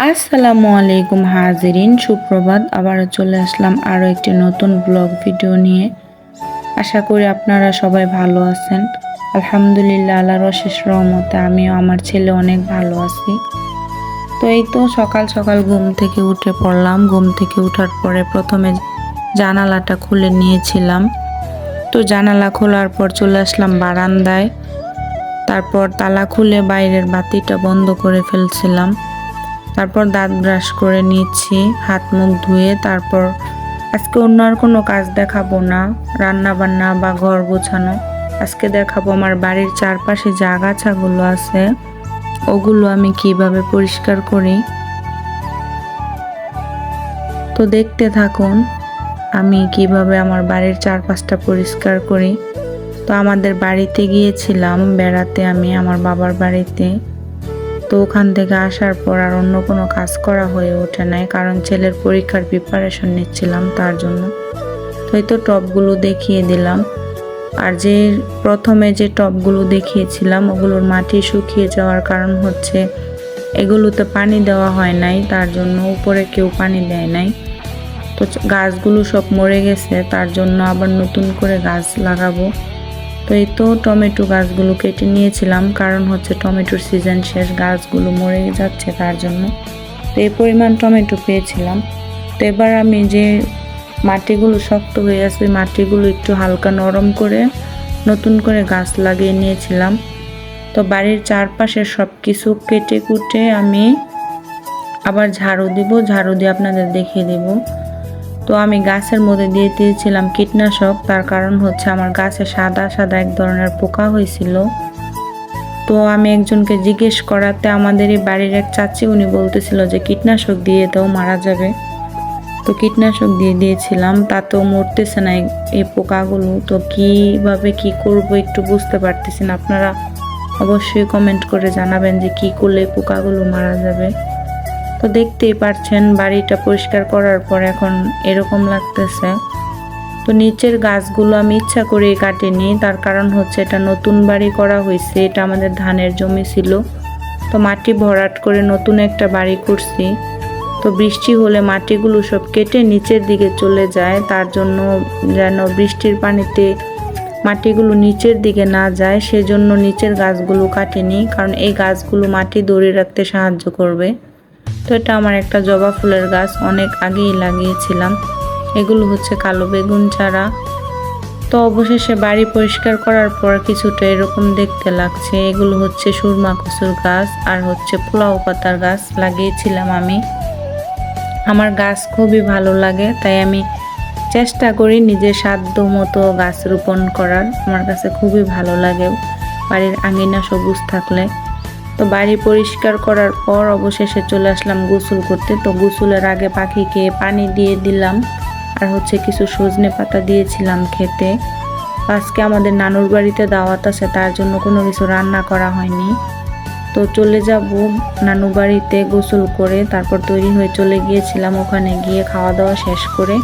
আসসালামু আলাইকুম হাজিরিন, সুপ্রভাত। আবারও চলে আসলাম আরও একটি নতুন ব্লগ ভিডিও নিয়ে। আশা করি আপনারা সবাই ভালো আছেন। আলহামদুলিল্লাহ, আল্লাহর অশেষ রহমতে আমিও আমার ছেলে অনেক ভালো আছি। তো এই তো সকাল সকাল ঘুম থেকে উঠে পড়লাম। ঘুম থেকে উঠার পরে প্রথমে জানালাটা খুলে নিয়েছিলাম। তো জানালা খোলার পর চলে আসলাম বারান্দায়। তারপর তালা খুলে বাইরের বাতিটা বন্ধ করে ফেলছিলাম। তারপর দাঁত ব্রাশ করে নিচ্ছি, হাত মুখ ধুয়ে তারপর আজকে অন্য আর কোনো কাজ দেখাবো না রান্না বান্না বা ঘর গোছানো। আজকে দেখাবো আমার বাড়ির চারপাশে যে আগাছাগুলো আছে, ওগুলো আমি কীভাবে পরিষ্কার করি। তো দেখতে থাকুন, আমি কীভাবে আমার বাড়ির চারপাশটা পরিষ্কার করি। তো আমাদের বাড়িতে গিয়েছিলাম বেড়াতে আমি, আমার বাবার বাড়িতে। তো ওখান থেকে আসার পর আর অন্য কোনো কাজ করা হয়ে ওঠে নাই, কারণ ছেলের পরীক্ষার প্রিপারেশন নিচ্ছিলাম তার জন্য। তো এই তো টপগুলো দেখিয়ে দিলাম। আর যে প্রথমে যে টপগুলো দেখিয়েছিলাম, ওগুলোর মাটি শুকিয়ে যাওয়ার কারণ হচ্ছে এগুলোতে পানি দেওয়া হয় নাই, তার জন্য উপরে কেউ পানি দেয় নাই। তো গাছগুলো সব মরে গেছে, তার জন্য আবার নতুন করে গাছ লাগাবো। তো এই তো টমেটো গাছগুলো কেটে নিয়েছিলাম, কারণ হচ্ছে টমেটোর সিজন শেষ, গাছগুলো মরে যাচ্ছে তার জন্য। তো এই পরিমাণ টমেটো পেয়েছিলাম। তো এবার আমি যে মাটিগুলো শক্ত হয়ে আছে, ওই মাটিগুলো একটু হালকা নরম করে নতুন করে গাছ লাগিয়ে নিয়েছিলাম। তো বাড়ির চারপাশের সব কিছু কেটে কুটে আমি আবার ঝাড়ু দিব, ঝাড়ু দিয়ে আপনাদের দেখিয়ে দেবো। তো আমি গাছের মধ্যে দিয়ে দিয়েছিলাম কীটনাশক। তার কারণ হচ্ছে আমার গাছে সাদা সাদা এক ধরনের পোকা হয়েছিল। তো আমি একজনকে জিজ্ঞেস করাতে আমাদের এই বাড়ির এক চাচি, উনি বলতেছিল যে কীটনাশক দিয়ে দাও, মারা যাবে। তো কীটনাশক দিয়ে দিয়েছিলাম তাতেও মরতেছে না এই পোকাগুলো। তো কীভাবে কি করব একটু বুঝতে পারতেছেন আপনারা অবশ্যই কমেন্ট করে জানাবেন যে কি করলে পোকাগুলো মারা যাবে। তো দেখতেই পারছেন বাড়িটা পরিষ্কার করার পর এখন এরকম লাগতেছে। তো নিচের গাছগুলো আমি ইচ্ছা করে কাটিনি, তার কারণ হচ্ছে এটা নতুন বাড়ি করা হয়েছে, এটা আমাদের ধানের জমি ছিল। তো মাটি ভরাট করে নতুন একটা বাড়ি করছি। তো বৃষ্টি হলে মাটিগুলো সব কেটে নিচের দিকে চলে যায়, তার জন্য যেন বৃষ্টির পানিতে মাটিগুলো নিচের দিকে না যায়, সেজন্য নিচের গাছগুলো কাটেনি, কারণ এই গাছগুলো মাটি ধরে রাখতে সাহায্য করবে। তো এটা আমার একটা জবা ফুলের গাছ, অনেক আগেই লাগিয়েছিলাম। এগুলো হচ্ছে কালো বেগুন চারা। তো অবশেষে বাড়ি পরিষ্কার করার পর কিছুটা এরকম দেখতে লাগছে। এগুলো হচ্ছে সুরমা কচুর গাছ আর হচ্ছে পোলাও পাতার গাছ লাগিয়েছিলাম আমি। আমার গাছ খুবই ভালো লাগে, তাই আমি চেষ্টা করি নিজের সাধ্য মতো গাছ রোপণ করার। আমার কাছে খুবই ভালো লাগে। বাড়ির আঙিনা সবুজ থাকলে তো বাড়ি পরিষ্কার করার পর অবশেষে চলে আসলাম গোসল করতে। তো গোসলের আগে পাখিকে পানি দিয়ে দিলাম আর হচ্ছে কিছু সজনে পাতা দিয়েছিলাম খেতে। আজকে আমাদের নানুর বাড়িতে দাওয়াত আছে, তার জন্য কোনো কিছু রান্না করা হয়নি। তো চলে যাব নানু বাড়িতে গোসল করে, তারপর তৈরি হয়ে চলে গিয়েছিলাম ওখানে গিয়ে খাওয়া দাওয়া শেষ করে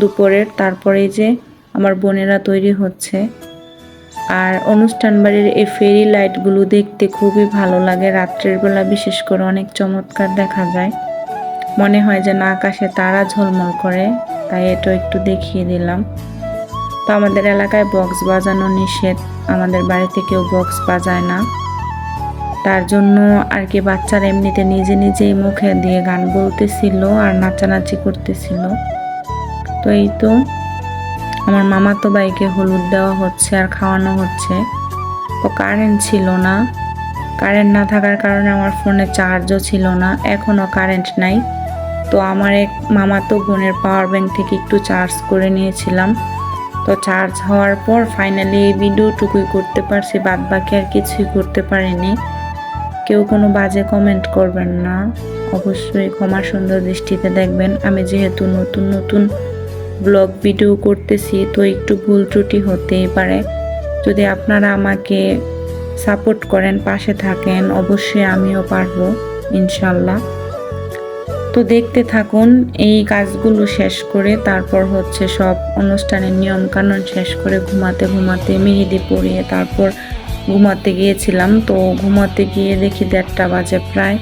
দুপুরের। তারপরে যে আমার বোনেরা তৈরি হচ্ছে আর অনুষ্ঠান বাড়ির এই ফেরি লাইটগুলো দেখতে খুবই ভালো লাগে। রাত্রের বেলা বিশেষ করে অনেক চমৎকার দেখা যায়। মনে হয় যে না আকাশে তারা ঝলমল করে, তাই এটা একটু দেখিয়ে দিলাম। তো আমাদের এলাকায় বক্স বাজানো নিষেধ। আমাদের বাড়িতে কেউ বক্স বাজায় না। তার জন্য আর কি বাচ্চারা এমনিতে নিজে নিজেই মুখে দিয়ে গান বলতেছিল আর নাচানাচি করতেছিল। তো এই তো। আমার মামাতো বাইকে হলুদ দেওয়া হচ্ছে আর খাওয়ানো হচ্ছে। তো কারেন্ট ছিল না। কারেন্ট না থাকার কারণে আমার ফোনে চার্জও ছিল না। এখনও কারেন্ট নাই। তো আমার এক মামাতো বোনের পাওয়ার ব্যাংক থেকে একটু চার্জ করে নিয়েছিলাম। তো চার্জ হওয়ার পর ফাইনালি এই ভিডিওটুকুই করতে পারছি বাদ বাকি আর কিছুই করতে পারিনি। কেউ কোনো বাজে কমেন্ট করবেন না। অবশ্যই ক্ষমা সুন্দর দৃষ্টিতে দেখবেন। আমি যেহেতু নতুন নতুন ব্লগ ভিডিও করতেছি, তো একটু ভুল ত্রুটি হতেই পারে। যদি আপনারা আমাকে সাপোর্ট করেন, পাশে থাকেন, অবশ্যই আমিও পারব, ইনশাল্লাহ। তো দেখতে থাকুন, এই কাজগুলো শেষ করে তারপর হচ্ছে সব অনুষ্ঠানের নিয়মকানুন শেষ করে ঘুমাতে ঘুমাতে মেহেদি পরিয়ে তারপর ঘুমাতে গিয়েছিলাম। তো ঘুমাতে গিয়ে দেখি দেড়টা বাজে প্রায়।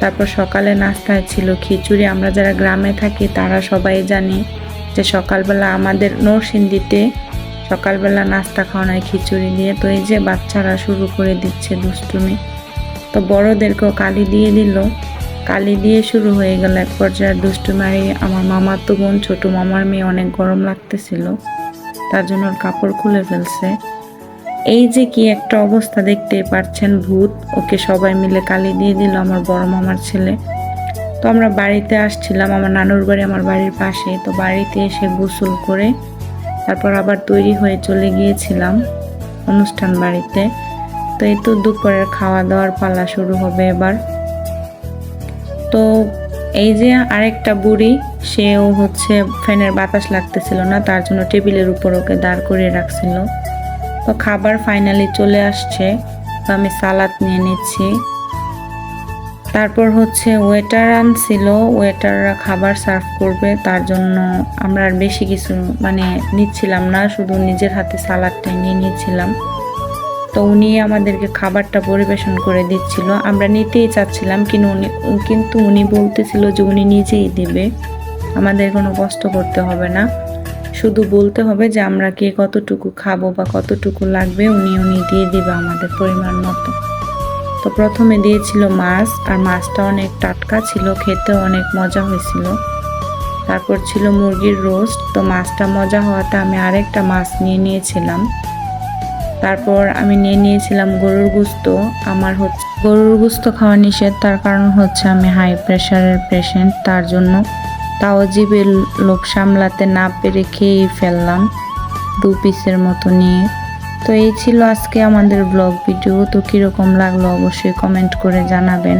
তারপর সকালে নাস্তায় ছিল খিচুড়ি। আমরা যারা গ্রামে থাকি, তারা সবাই জানি যে সকালবেলা আমাদের নরসিংদীতে সকালবেলা নাস্তা খাওয়ানো হয় খিচুড়ি দিয়ে। তো এই যে বাচ্চারা শুরু করে দিচ্ছে দুষ্টুমি। তো বড়দেরকেও কালি দিয়ে দিল। কালি দিয়ে শুরু হয়ে গেল এক পর্যায়ে দুষ্টুমারি আমার মামার তো বোন ছোট, মামার মেয়ে অনেক গরম লাগতেছিল। তার জন্য ওর কাপড় খুলে ফেলছে। এই যে কি একটা অবস্থা দেখতে পারছেন ভূত। ওকে সবাই মিলে কালি দিয়ে দিল আমার বড় মামার ছেলে। তো আমরা বাড়িতে আসছিলাম, আমার নানুর বাড়ি আমার বাড়ির পাশে। তো বাড়িতে এসে গোসল করে তারপর আবার তৈরি হয়ে চলে গিয়েছিলাম অনুষ্ঠান বাড়িতে। তো এই তো দুপুরের খাওয়া দাওয়ার পালা শুরু হবে এবার। তো এই যে আরেকটা বুড়ি, সেও হচ্ছে ফ্যানের বাতাস লাগতেছিল না, তার জন্য টেবিলের উপর ওকে দাঁড় করিয়ে রাখছিল। তো খাবার ফাইনালি চলে আসছে, তো আমি সালাদ নিয়ে নিচ্ছি। তারপর হচ্ছে ওয়েটার আনছিল ওয়েটাররা খাবার সার্ভ করবে, তার জন্য আমরা আর বেশি কিছু মানে নিচ্ছিলাম না, শুধু নিজের হাতে সালাদটাই নিয়ে নিয়েছিলাম তো উনি আমাদেরকে খাবারটা পরিবেশন করে দিচ্ছিল। আমরা নিতেই চাচ্ছিলাম, কিন্তু উনি কিন্তু উনি বলতেছিল যে উনি নিজেই দেবে। আমাদের কোনো কষ্ট করতে হবে না। শুধু বলতে হবে যে আমরা কে কতটুকু খাব বা কতটুকু লাগবে, উনি উনি দিয়ে দিবে আমাদের পরিমাণ মতো। তো প্রথমে দিয়েছিল মাছ, আর মাছটা অনেক টাটকা ছিল, খেতে অনেক মজা হয়েছিল। তারপর ছিল মুরগির রোস্ট, তো মাছটা মজা হওয়াতে আমি আরেকটা মাছ নিয়ে নিয়েছিলাম। তারপর আমি নিয়ে নিয়েছিলাম গরুর গুস্ত। আমার হচ্ছে গরুর গুস্ত খাওয়া নিষেধ, তার কারণ হচ্ছে আমি হাই প্রেশারের পেশেন্ট তার জন্য তাও জীবের লোভ সামলাতে না পেরে খেয়েই ফেললাম। দু পিসের মতো নিয়ে। তো এই ছিল আজকে আমাদের ব্লগ ভিডিও তো কীরকম লাগল অবশ্যই কমেন্ট করে জানাবেন।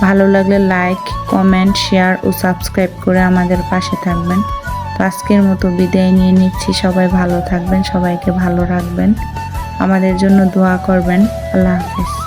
ভালো লাগলে লাইক কমেন্ট শেয়ার ও সাবস্ক্রাইব করে আমাদের পাশে থাকবেন। তো আজকের মতো বিদায় নিয়ে নিচ্ছি। সবাই ভালো থাকবেন, সবাইকে ভালো রাখবেন। আমাদের জন্য দোয়া করবেন। আল্লাহ হাফিজ।